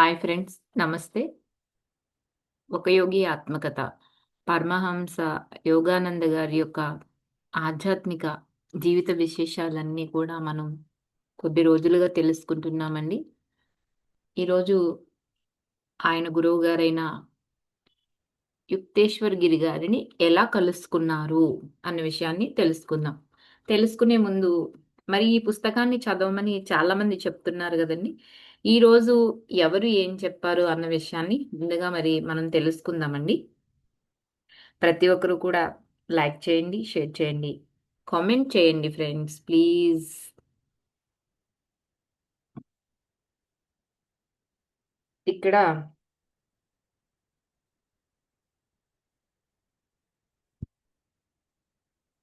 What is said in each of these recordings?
Hi friends నమస్తే. ఒక యోగి ఆత్మకథ. పరమహంస యోగానంద గారి యొక్క ఆధ్యాత్మిక జీవిత విశేషాలన్నీ కూడా మనం కొద్ది రోజులుగా తెలుసుకుంటున్నామండి. ఈరోజు ఆయన గురువు గారైన యుక్తేశ్వర్ గిరి గారిని ఎలా కలుసుకున్నారు అన్న విషయాన్ని తెలుసుకుందాం. తెలుసుకునే ముందు మరి ఈ పుస్తకాన్ని చదవమని చాలామంది చెప్తున్నారు కదండి. ఈ రోజు ఎవరు ఏం చెప్పారు అన్న విషయాన్ని ముందుగా మరి మనం తెలుసుకుందామండి. ప్రతి ఒక్కరు కూడా లైక్ చేయండి షేర్ చేయండి కామెంట్ చేయండి ఫ్రెండ్స్ ప్లీజ్. ఇక్కడ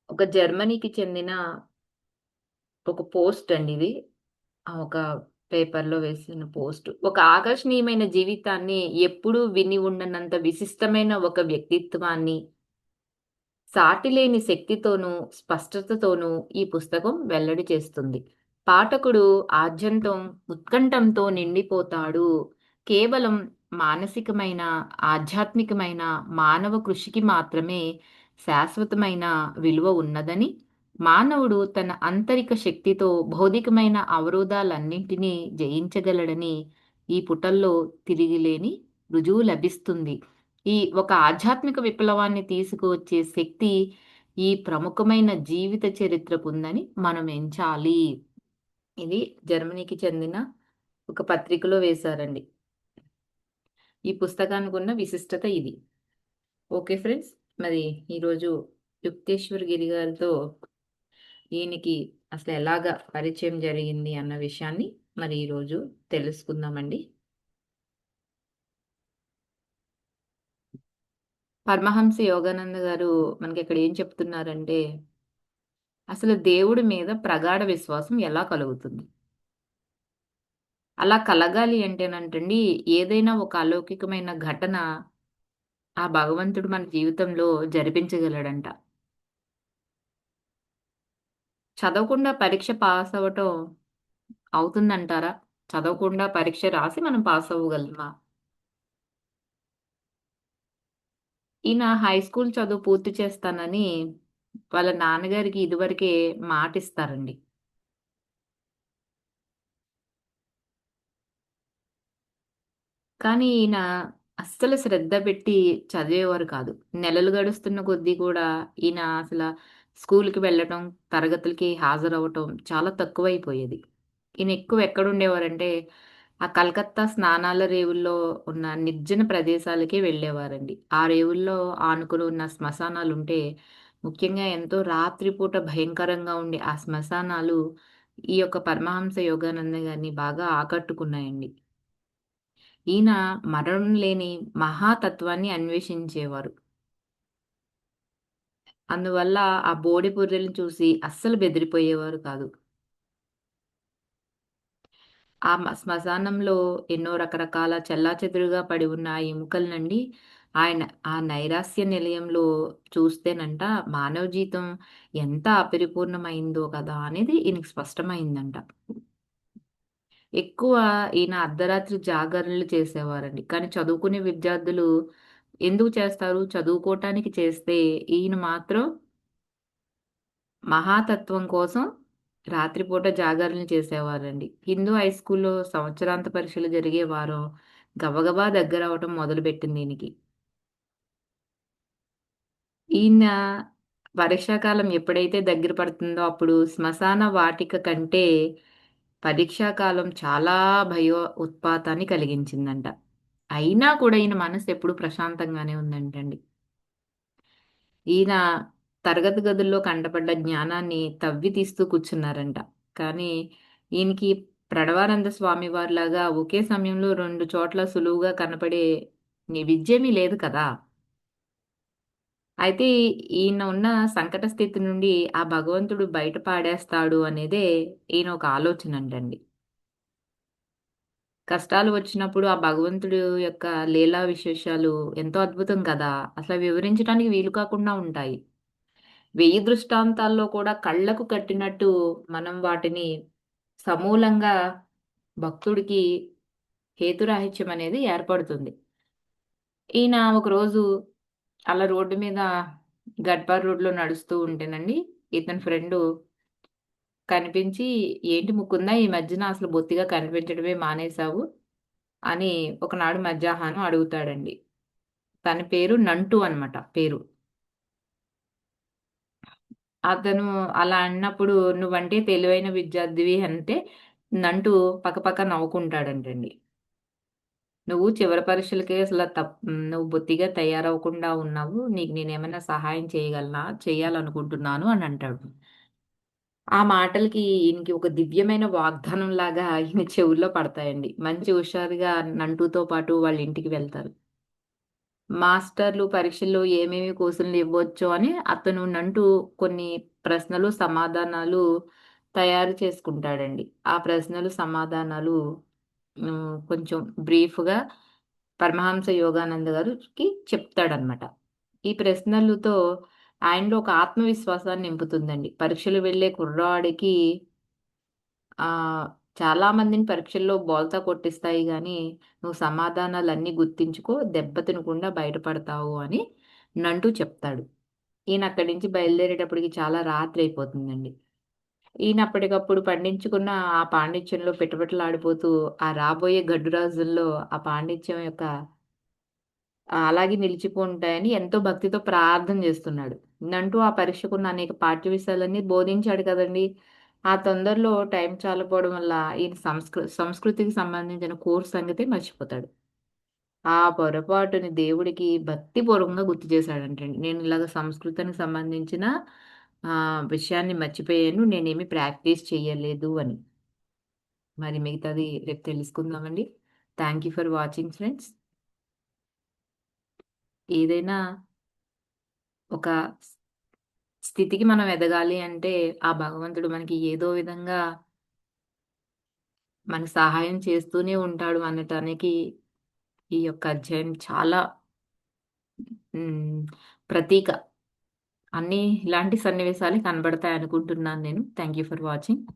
ఒక జర్మనీకి చెందిన ఒక పోస్ట్ అండి ఇది. ఒక పేపర్లో వేసిన పోస్ట్. ఒక ఆకర్షణీయమైన జీవితాన్ని ఎప్పుడూ విని ఉండనంత విశిష్టమైన ఒక వ్యక్తిత్వాన్ని సాటిలేని శక్తితోనూ స్పష్టతతోనూ ఈ పుస్తకం వెల్లడి చేస్తుంది. పాఠకుడు ఆద్యంతం ఉత్కంఠంతో నిండిపోతాడు. కేవలం మానసికమైన ఆధ్యాత్మికమైన మానవ కృషికి మాత్రమే శాశ్వతమైన విలువ ఉన్నదని మానవుడు తన అంతరిక శక్తితో భౌతికమైన అవరోధాలన్నింటినీ జయించగలడని ఈ పుటల్లో తిరిగిలేని రుజువు లభిస్తుంది. ఈ ఒక ఆధ్యాత్మిక విప్లవాన్ని తీసుకువచ్చే శక్తి ఈ ప్రముఖమైన జీవిత చరిత్రకు ఉందని మనం ఎంచాలి. ఇది జర్మనీకి చెందిన ఒక పత్రికలో వేశారండి. ఈ పుస్తకానికి ఉన్న విశిష్టత ఇది. ఓకే ఫ్రెండ్స్ మరి ఈరోజు యుక్తేశ్వర్ గిరి గారితో ఈయనకి అసలు ఎలాగ పరిచయం జరిగింది అన్న విషయాన్ని మరి ఈరోజు తెలుసుకుందామండి. పరమహంస యోగానంద గారు మనకి ఇక్కడ ఏం చెప్తున్నారంటే అసలు దేవుడి మీద ప్రగాఢ విశ్వాసం ఎలా కలుగుతుంది? అలా కలగాలి అంటేనంటండి ఏదైనా ఒక అలౌకికమైన ఘటన ఆ భగవంతుడు మన జీవితంలో జరిపించగలడంట. చదవకుండా పరీక్ష పాస్ అవ్వటం అవుతుందంటారా? చదవకుండా పరీక్ష రాసి మనం పాస్ అవ్వగలమా? ఈయన హై స్కూల్ చదువు పూర్తి చేస్తానని వాళ్ళ నాన్నగారికి ఇదివరకే మాట ఇస్తారండి కానీ ఈయన అస్సలు శ్రద్ధ పెట్టి చదివేవారు కాదు. నెలలు గడుస్తున్న కొద్దీ కూడా ఈయన అసలు స్కూల్కి వెళ్ళటం తరగతులకి హాజరవ్వటం చాలా తక్కువైపోయేది. ఈయన ఎక్కువ ఎక్కడుండేవారంటే ఆ కలకత్తా స్నానాల రేవుల్లో ఉన్న నిర్జన ప్రదేశాలకే వెళ్ళేవారండి. ఆ రేవుల్లో ఆనుకుని ఉన్న శ్మశానాలు ఉంటే ముఖ్యంగా ఎంతో రాత్రిపూట భయంకరంగా ఉండే ఆ శ్మశానాలు ఈ యొక్క పరమహంస యోగానంద గారిని బాగా ఆకట్టుకున్నాయండి. ఈయన మరణం లేని మహాతత్వాన్ని అన్వేషించేవారు. అందువల్ల ఆ బోడి పుర్రెలను చూసి అస్సలు బెదిరిపోయేవారు కాదు. ఆ శ్మశానంలో ఎన్నో రకరకాల చెల్లాచెదురుగా పడి ఉన్న ఆ ఎముకలనండి ఆయన ఆ నైరాస్య నిలయంలో చూస్తేనంట మానవ జీవితం ఎంత అపరిపూర్ణమైందో కదా అనేది ఈయనకి స్పష్టమైందంట. ఎక్కువ ఈయన అర్ధరాత్రి జాగరణలు చేసేవారండి. కానీ చదువుకునే విద్యార్థులు ఎందుకు చేస్తారు? చదువుకోవటానికి చేస్తే ఈయన మాత్రం మహాతత్వం కోసం రాత్రిపూట జాగరణలు చేసేవారండి. హిందూ హై స్కూల్లో సంవత్సరాంత పరీక్షలు జరిగే వారం గబగబా దగ్గర అవటం మొదలుపెట్టింది దీనికి ఈయన పరీక్షాకాలం ఎప్పుడైతే దగ్గర పడుతుందో అప్పుడు శ్మశాన వాటిక కంటే పరీక్షాకాలం చాలా భయో ఉత్పాతాన్ని కలిగించిందంట. అయినా కూడా ఈయన మనసు ఎప్పుడు ప్రశాంతంగానే ఉందంటండి. ఈయన తరగతి గదుల్లో కంటపడ్డ జ్ఞానాన్ని తవ్వి తీస్తూ కూర్చున్నారంట. కానీ ఈయనకి ప్రడవానంద స్వామి వారిలాగా ఒకే సమయంలో రెండు చోట్ల సులువుగా కనపడే విద్యమీ లేదు కదా. అయితే ఈయన ఉన్న సంకట స్థితి నుండి ఆ భగవంతుడు బయట పాడేస్తాడు అనేదే ఈయన ఒక ఆలోచన అంటండి కష్టాలు వచ్చినప్పుడు ఆ భగవంతుడు యొక్క లీలా విశేషాలు ఎంతో అద్భుతం కదా అసలు వివరించడానికి వీలు కాకుండా ఉంటాయి వెయ్యి దృష్టాంతాల్లో కూడా కళ్ళకు కట్టినట్టు మనం వాటిని సమూలంగా భక్తుడికి హేతురాహిత్యం అనేది ఏర్పడుతుంది. ఈయన ఒకరోజు అలా రోడ్డు మీద గడ్బార్ రోడ్‌లో నడుస్తూ ఉంటేనండి, ఇతని ఫ్రెండు కనిపించి, "ఏంటి ముకుందా ఈ మధ్యన అసలు బొత్తిగా కనిపించడమే మానేశావు" అని ఒకనాడు మధ్యాహ్నం అడుగుతాడండి. తన పేరు నంటు అనమాట పేరు. అతను అలా అన్నప్పుడు "నువ్వంటే తెలివైన విద్యార్థివి" అంటే నంటు పక్కపక్క నవ్వుకుంటాడంటండి. "నువ్వు చివరి పరీక్షలకే అసలు తప్ నువ్వు బొత్తిగా తయారవకుండా ఉన్నావు. నీకు నేనేమైనా సహాయం చేయగలనా? చేయాలనుకుంటున్నాను" అని అంటాడు. ఆ మాటలకి ఈయనకి ఒక దివ్యమైన వాగ్దానం లాగా ఈయన చెవుల్లో పడతాయండి. మంచి హుషారుగా నంటూతో పాటు వాళ్ళ ఇంటికి వెళ్తారు. మాస్టర్లు పరీక్షల్లో ఏమేమి కోర్సులు ఇవ్వచ్చో అని అతను నంటూ కొన్ని ప్రశ్నలు, సమాధానాలు తయారు చేసుకుంటాడండి. ఆ ప్రశ్నలు, సమాధానాలు కొంచెం బ్రీఫ్‌గా పరమహంస యోగానంద గారికి చెప్తాడనమాట. ఈ ప్రశ్నలతో ఆయనలో ఒక ఆత్మవిశ్వాసాన్ని నింపుతుందండి. పరీక్షలు వెళ్ళే కుర్రాడికి చాలామందిని చాలా మందిని పరీక్షల్లో బోల్తా కొట్టిస్తాయి కానీ నువ్వు సమాధానాలన్నీ గుర్తించుకో, దెబ్బ తినకుండా బయటపడతావు అని నంటూ చెప్తాడు. ఈయన అక్కడి నుంచి బయలుదేరేటప్పటికి చాలా రాత్రి అయిపోతుందండి. ఈయన అప్పటికప్పుడు పండించుకున్న ఆ పాండిత్యంలో పిటపిటలాడిపోతూ, ఆ రాబోయే గడ్డు రాజుల్లో ఆ పాండిత్యం యొక్క అలాగే నిలిచిపోంటాయని ఎంతో భక్తితో ప్రార్థన చేస్తున్నాడు నంటూ ఆ పరీక్షకున్న అనేక పాఠ్య విషయాలన్నీ బోధించాడు కదండీ! ఆ తొందరలో టైం చాలపోవడం వల్ల ఈయన సంస్కృ సంస్కృతికి సంబంధించిన కోర్స్ సంగతే మర్చిపోతాడు. ఆ పొరపాటుని దేవుడికి భక్తిపూర్వకంగా గుర్తు చేశాడంటండి. నేను ఇలాగ సంస్కృతానికి సంబంధించిన విషయాన్ని మర్చిపోయాను. నేనేమి ప్రాక్టీస్ చేయలేదు అని. మరి మిగతాది రేపు తెలుసుకుందామండి. Thank you for watching friends. ఏదైనా ఒక స్థితికి మనం ఎదగాలి అంటే, ఆ భగవంతుడు మనకి ఏదో విధంగా మనకు సహాయం చేస్తూనే ఉంటాడు అనటానికి ఈ యొక్క అధ్యాయం చాలా ప్రతీక. అన్ని ఇలాంటి సన్నివేశాలే కనబడతాయనుకుంటున్నాను నేను. Thank you for watching.